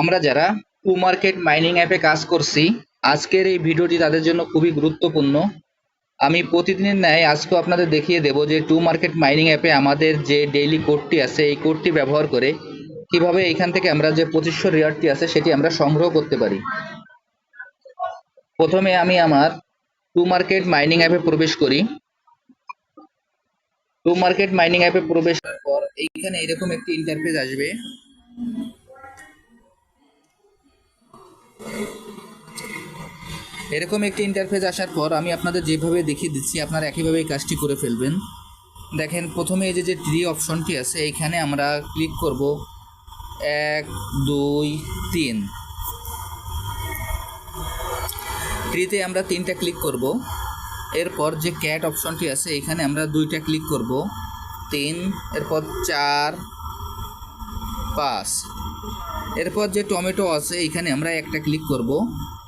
আমরা যারা to market mining অ্যাপে কাজ করছি, আজকের এই ভিডিওটি তাদের জন্য খুবই গুরুত্বপূর্ণ। আমি প্রতিদিনের ন্যায় আজকেও আপনাদের দেখিয়ে দেব যে টু মার্কেট মাইনিং অ্যাপে আমাদের যে ডেইলি কোডটি আছে, এই কোডটি ব্যবহার করে কীভাবে এখান থেকে আমরা যে পঁচিশশো রিয়ারটি আছে, সেটি আমরা সংগ্রহ করতে পারি। প্রথমে আমি আমার টু মার্কেট মাইনিং অ্যাপে প্রবেশ করি। টু মার্কেট মাইনিং অ্যাপে প্রবেশ করার পর এইখানে এরকম একটি ইন্টারফেস আসবে। এরকম একটি ইন্টারফেস আসার পর আমি আপনাদের যেভাবে দেখিয়ে দিচ্ছি, আপনারা একইভাবে এই কাজটি করে ফেলবেন। দেখেন, প্রথমে এই যে যে ট্রি অপশনটি আছে, এইখানে আমরা ক্লিক করব। এক, দুই, তিন। ট্রিতে আমরা তিনটা ক্লিক করব। এরপর যে ক্যাট অপশনটি আছে এখানে আমরা দুইটা ক্লিক করব। তিন, এরপর চার, পাঁচ। এরপর যে টমেটো আছে এখানে আমরা একটা ক্লিক করব।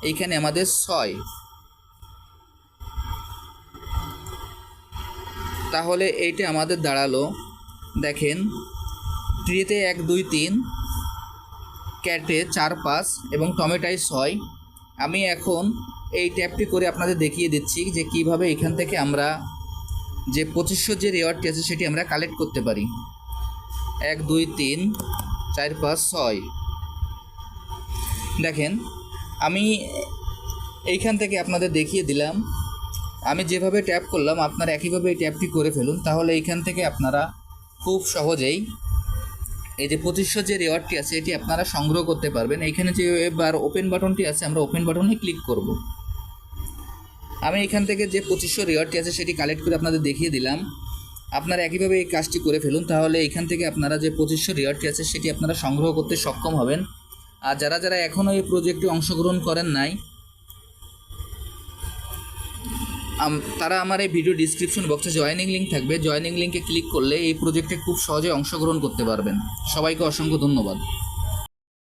এইখানে আমাদের ছয়। তাহলে এইটা আমাদের দাঁড়াল। দেখেন ট্রিতে এক, দুই, তিন, ক্যাটে চার, পাঁচ এবং টমেটোয় ছয়। আমি এখন এই ট্যাপটি করে আপনাদের দেখিয়ে দিচ্ছি যে কীভাবে এখান থেকে আমরা যে পঁচিশশো যে রেওয়ার্ডটি আছে সেটি আমরা কালেক্ট করতে পারি। এক, দুই, তিন, চার, পাঁচ, ছয়। দেখেন আমি এইখান থেকে আপনাদের দেখিয়ে দিলাম। আমি যেভাবে ট্যাপ করলাম, আপনারা একইভাবে এই ট্যাপটি করে ফেলুন, তাহলে এইখান থেকে আপনারা খুব সহজেই এই যে পঁচিশশো যে রেওয়ার্ডটি আছে, এটি আপনারা সংগ্রহ করতে পারবেন। এইখানে যে এবার ওপেন বাটনটি আছে, আমরা ওপেন বাটনে ক্লিক করব। আমি এখান থেকে যে পঁচিশশো রেওয়ার্ডটি আছে, সেটি কালেক্ট করে আপনাদের দেখিয়ে দিলাম। আপনারা একইভাবে এই কাজটি করে ফেলুন, তাহলে এখান থেকে আপনারা যে পঁচিশশো রেওয়ার্ডটি আছে, সেটি আপনারা সংগ্রহ করতে সক্ষম হবেন। আর যারা যারা এখনও এই প্রজেক্টে অংশগ্রহণ করেন নাই তারা আমার এই ভিডিও ডিসক্রিপশন বক্সে জয়েনিং লিঙ্ক থাকবে। জয়েনিং লিঙ্কে ক্লিক করলে এই প্রজেক্টে খুব সহজে অংশগ্রহণ করতে পারবেন। সবাইকে অসংখ্য ধন্যবাদ।